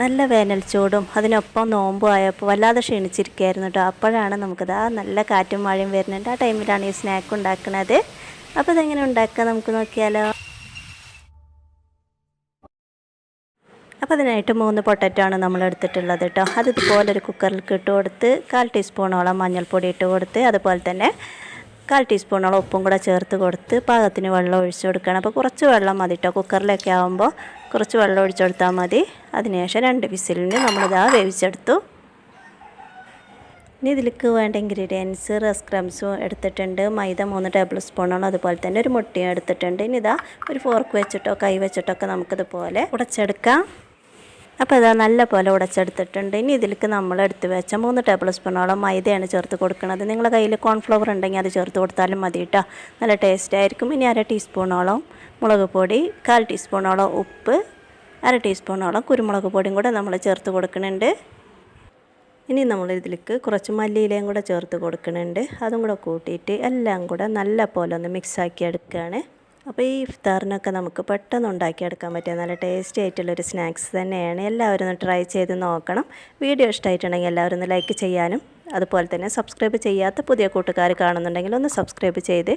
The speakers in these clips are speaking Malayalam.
നല്ല വേനൽ ചൂടും അതിനൊപ്പം നോമ്പും ആയപ്പോൾ വല്ലാതെ ക്ഷീണിച്ചിരിക്കുകയായിരുന്നു കേട്ടോ. അപ്പോഴാണ് നമുക്കത് ആ നല്ല കാറ്റും മഴയും വരുന്നുണ്ട്. ആ ടൈമിലാണ് ഈ സ്നാക്ക് ഉണ്ടാക്കുന്നത്. അപ്പോൾ ഇതെങ്ങനെ ഉണ്ടാക്കുക നമുക്ക് നോക്കിയാലോ. അപ്പോൾ അതിനായിട്ട് മൂന്ന് പൊട്ടറ്റോ ആണ് നമ്മൾ എടുത്തിട്ടുള്ളത് കേട്ടോ. അത് ഇതുപോലെ ഒരു കുക്കറിൽ ഇട്ട് കൊടുത്ത് കാൽ ടീസ്പൂണോളം മഞ്ഞൾപ്പൊടി ഇട്ട് കൊടുത്ത് അതുപോലെ തന്നെ കാൽ ടീസ്പൂണോളം ഉപ്പും കൂടെ ചേർത്ത് കൊടുത്ത് പാകത്തിന് വെള്ളം ഒഴിച്ചു കൊടുക്കണം അപ്പോൾ കുറച്ച് വെള്ളം മതി കേട്ടോ കുക്കറിലൊക്കെ ആകുമ്പോൾ കുറച്ച് വെള്ളം ഒഴിച്ചു കൊടുത്താൽ മതി. അതിനുശേഷം രണ്ട് വിസിലിന് നമ്മളിതാ വേവിച്ചെടുത്തു. ഇനി ഇതിലേക്ക് വേണ്ട ഇൻഗ്രീഡിയൻസ് റസ് ക്രംസും എടുത്തിട്ടുണ്ട്. മൈദ മൂന്ന് ടേബിൾ സ്പൂണോളം അതുപോലെ തന്നെ ഒരു മുട്ടയും എടുത്തിട്ടുണ്ട്. ഇനി ഇതാ ഒരു ഫോർക്ക് വെച്ചിട്ടോ കൈ വെച്ചിട്ടോ ഒക്കെ നമുക്കിതുപോലെ ഉടച്ചെടുക്കാം. അപ്പോൾ ഇതാ നല്ല പോലെ ഉടച്ചെടുത്തിട്ടുണ്ട്. ഇനി ഇതിലേക്ക് നമ്മൾ എടുത്ത് വെച്ച മൂന്ന് ടേബിൾ സ്പൂണോളം മൈദയാണ് ചേർത്ത് കൊടുക്കുന്നത്. നിങ്ങളുടെ കയ്യിൽ കോൺഫ്ലവർ ഉണ്ടെങ്കിൽ അത് ചേർത്ത് കൊടുത്താലും മതി കേട്ടോ. നല്ല ടേസ്റ്റ് ആയിരിക്കും. ഇനി അര ടീസ്പൂണോളം മുളക് പൊടി കാൽ ടീസ്പൂണോളം ഉപ്പ് അര ടീസ്പൂണോളം കുരുമുളക് പൊടിയും കൂടെ നമ്മൾ ചേർത്ത് കൊടുക്കുന്നുണ്ട്. ഇനി നമ്മൾ ഇതിലേക്ക് കുറച്ച് മല്ലിയിലയും കൂടെ ചേർത്ത് കൊടുക്കുന്നുണ്ട്. അതും കൂടെ കൂട്ടിയിട്ട് എല്ലാം കൂടെ നല്ല പോലെ ഒന്ന് മിക്സാക്കി എടുക്കുകയാണ്. അപ്പോൾ ഈ ഇഫ്താറിനൊക്കെ നമുക്ക് പെട്ടെന്ന് ഉണ്ടാക്കിയെടുക്കാൻ പറ്റിയ നല്ല ടേസ്റ്റി ആയിട്ടുള്ളൊരു സ്നാക്സ് തന്നെയാണ്. എല്ലാവരും ഒന്ന് ട്രൈ ചെയ്ത് നോക്കണം. വീഡിയോ ഇഷ്ടമായിട്ടുണ്ടെങ്കിൽ എല്ലാവരും ഒന്ന് ലൈക്ക് ചെയ്യാനും അതുപോലെ തന്നെ സബ്സ്ക്രൈബ് ചെയ്യാത്ത പുതിയ കൂട്ടുകാർ കാണുന്നുണ്ടെങ്കിൽ ഒന്ന് സബ്സ്ക്രൈബ് ചെയ്ത്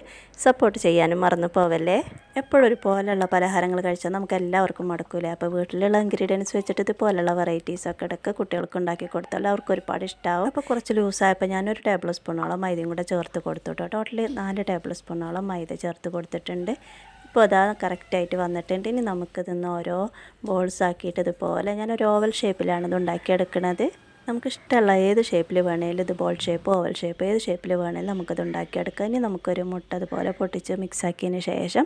സപ്പോർട്ട് ചെയ്യാനും മറന്നു പോവല്ലേ? എപ്പോഴും ഒരുപോലെയുള്ള പലഹാരങ്ങൾ കഴിച്ചാൽ നമുക്ക് എല്ലാവർക്കും മടക്കൂലേ? അപ്പോൾ വീട്ടിലുള്ള ഇൻഗ്രീഡിയൻസ് വെച്ചിട്ട് ഇതുപോലെയുള്ള വെറൈറ്റീസൊക്കെ ഇടയ്ക്ക് കുട്ടികൾക്ക് ഉണ്ടാക്കി കൊടുത്താൽ അവർക്ക് ഒരുപാട് ഇഷ്ടമാവും അപ്പോൾ കുറച്ച് ലൂസായപ്പോൾ ഞാനൊരു ടേബിൾ സ്പൂണോളം മൈദയും കൂടെ ചേർത്ത് കൊടുത്തു കേട്ടോ. ടോട്ടലി നാല് ടേബിൾ സ്പൂണോളം മൈദ ചേർത്ത് കൊടുത്തിട്ടുണ്ട്. ഇപ്പോൾ അതാ കറക്റ്റായിട്ട് വന്നിട്ടുണ്ട്. ഇനി നമുക്കിതൊന്ന് ഓരോ ബോൾസ് ആക്കിയിട്ട് ഇതുപോലെ ഞാനൊരു ഓവൽ ഷേപ്പിലാണ് ഇത് ഉണ്ടാക്കിയെടുക്കുന്നത് നമുക്ക് ഇഷ്ടമുള്ള ഏത് ഷേപ്പിൽ വേണേലും ഇത് ബോൾ ഷേപ്പ് ഓവൽ ഷേപ്പ് ഏത് ഷേപ്പിൽ വേണേലും നമുക്കത് ഉണ്ടാക്കിയെടുക്കാം. ഇനി നമുക്കൊരു മുട്ട അതുപോലെ പൊട്ടിച്ച് മിക്സാക്കിയതിന് ശേഷം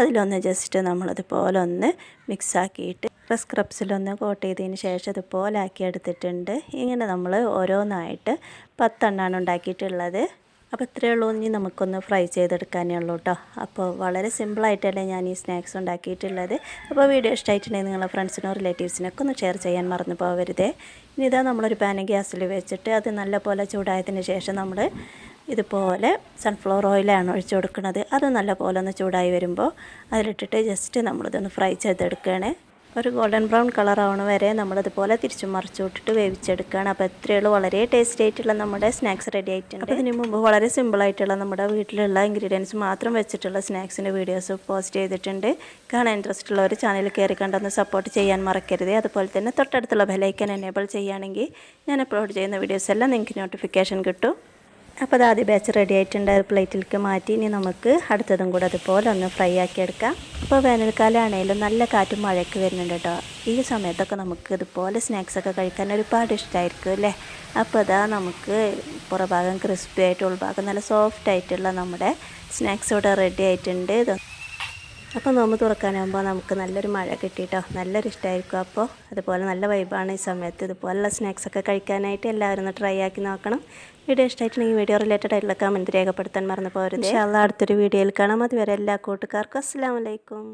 അതിലൊന്ന് ജസ്റ്റ് നമ്മളതുപോലെ ഒന്ന് മിക്സാക്കിയിട്ട് സ്ക്രബ്സിലൊന്ന് കോട്ട് ചെയ്തതിന് ശേഷം ഇതുപോലെ ആക്കി എടുത്തിട്ടുണ്ട് ഇങ്ങനെ നമ്മൾ ഓരോന്നായിട്ട് പത്തെണ്ണമാണ് ഉണ്ടാക്കിയിട്ടുള്ളത്. അപ്പോൾ ഇത്രയേ ഉള്ളൂ. ഇനി നമുക്കൊന്ന് ഫ്രൈ ചെയ്തെടുക്കാനേ ഉള്ളൂ കേട്ടോ. അപ്പോൾ വളരെ സിമ്പിളായിട്ടല്ലേ ഞാൻ ഈ സ്നാക്സ് ഉണ്ടാക്കിയിട്ടുള്ളത്. അപ്പോൾ വീഡിയോ ഇഷ്ടമായിട്ടുണ്ടെങ്കിൽ നിങ്ങളെ ഫ്രണ്ട്സിനോ റിലേറ്റീവ്സിനൊക്കെ ഒന്ന് ഷെയർ ചെയ്യാൻ മറന്നു പോകരുതേ. ഇനി ഇതാ നമ്മളൊരു പാന ഗ്യാസിൽ വെച്ചിട്ട് അത് നല്ലപോലെ ചൂടായതിന് ശേഷം നമ്മൾ ഇതുപോലെ സൺഫ്ലവർ ഓയിലാണ് ഒഴിച്ചു കൊടുക്കുന്നത്. അത് നല്ലപോലെ ഒന്ന് ചൂടായി വരുമ്പോൾ അതിലിട്ടിട്ട് ജസ്റ്റ് നമ്മളിതൊന്ന് ഫ്രൈ ചെയ്തെടുക്കുകയാണ്. ഒരു ഗോൾഡൻ ബ്രൗൺ കളർ ആവണ വരെ നമ്മളിതുപോലെ തിരിച്ചു മറിച്ചു വിട്ടിട്ട് വേവിച്ചെടുക്കുകയാണ്. അപ്പോൾ എത്രയുള്ളൂ വളരെ ടേസ്റ്റി ആയിട്ടുള്ള നമ്മുടെ സ്നാക്സ് റെഡി ആയിട്ടുണ്ട്. ഇതിന് മുമ്പ് വളരെ സിമ്പിളായിട്ടുള്ള നമ്മുടെ വീട്ടിലുള്ള ഇൻഗ്രീഡിയൻസ് മാത്രം വെച്ചിട്ടുള്ള സ്നാക്സിന്റെ വീഡിയോസ് പോസ്റ്റ് ചെയ്തിട്ടുണ്ട്. കാണാൻ ഇൻട്രസ്റ്റ് ഉള്ളവർ ചാനൽ കയറി കണ്ടൊന്ന് സപ്പോർട്ട് ചെയ്യാൻ മറക്കരുത്. അതുപോലെ തന്നെ തൊട്ടടുത്തുള്ള ബെലൈക്കൻ എനേബിൾ ചെയ്യുകയാണെങ്കിൽ ഞാൻ അപ്ലോഡ് ചെയ്യുന്ന വീഡിയോസ് എല്ലാം നിങ്ങൾക്ക് നോട്ടിഫിക്കേഷൻ കിട്ടും. അപ്പോൾ അത് ആദ്യ ബാച്ച് റെഡി ആയിട്ടുണ്ട്. ഒരു പ്ലേറ്റിലേക്ക് മാറ്റി ഇനി നമുക്ക് അടുത്തതും കൂടെ അതുപോലെ ഒന്ന് ഫ്രൈ ആക്കി എടുക്കാം. അപ്പോൾ വേനൽക്കാലമാണെങ്കിലും നല്ല കാറ്റും മഴയൊക്കെ വരുന്നുണ്ട് കേട്ടോ. ഈ സമയത്തൊക്കെ നമുക്ക് ഇതുപോലെ സ്നാക്സൊക്കെ കഴിക്കാൻ ഒരുപാട് ഇഷ്ടമായിരിക്കും അല്ലേ? അപ്പോൾ അതാ നമുക്ക് പുറഭാഗം ക്രിസ്പി ആയിട്ട് ഉൾഭാഗം നല്ല സോഫ്റ്റ് ആയിട്ടുള്ള നമ്മുടെ സ്നാക്സ് ഇവിടെ റെഡി ആയിട്ടുണ്ട്. അപ്പോൾ നോമ്പ് തുറക്കാനാകുമ്പോൾ നമുക്ക് നല്ലൊരു മഴ കിട്ടിയിട്ടോ നല്ലൊരു ഇഷ്ടമായിരിക്കും അപ്പോൾ അതുപോലെ നല്ല വൈബാണ് ഈ സമയത്ത്. ഇതുപോലുള്ള സ്നാക്സൊക്കെ കഴിക്കാനായിട്ട് എല്ലാവരും ഒന്ന് ട്രൈ ആക്കി നോക്കണം. വീഡിയോ ഇഷ്ടമായിട്ടുണ്ടെങ്കിൽ വീഡിയോ റിലേറ്റഡ് ആയിട്ടുള്ള കമന്റ് രേഖപ്പെടുത്താൻ മറന്നു പോകരുത്. അടുത്തൊരു വീഡിയോയിൽ കാണാം. അതുവരെ എല്ലാ കൂട്ടുകാർക്കും അസ്സാം വലൈക്കും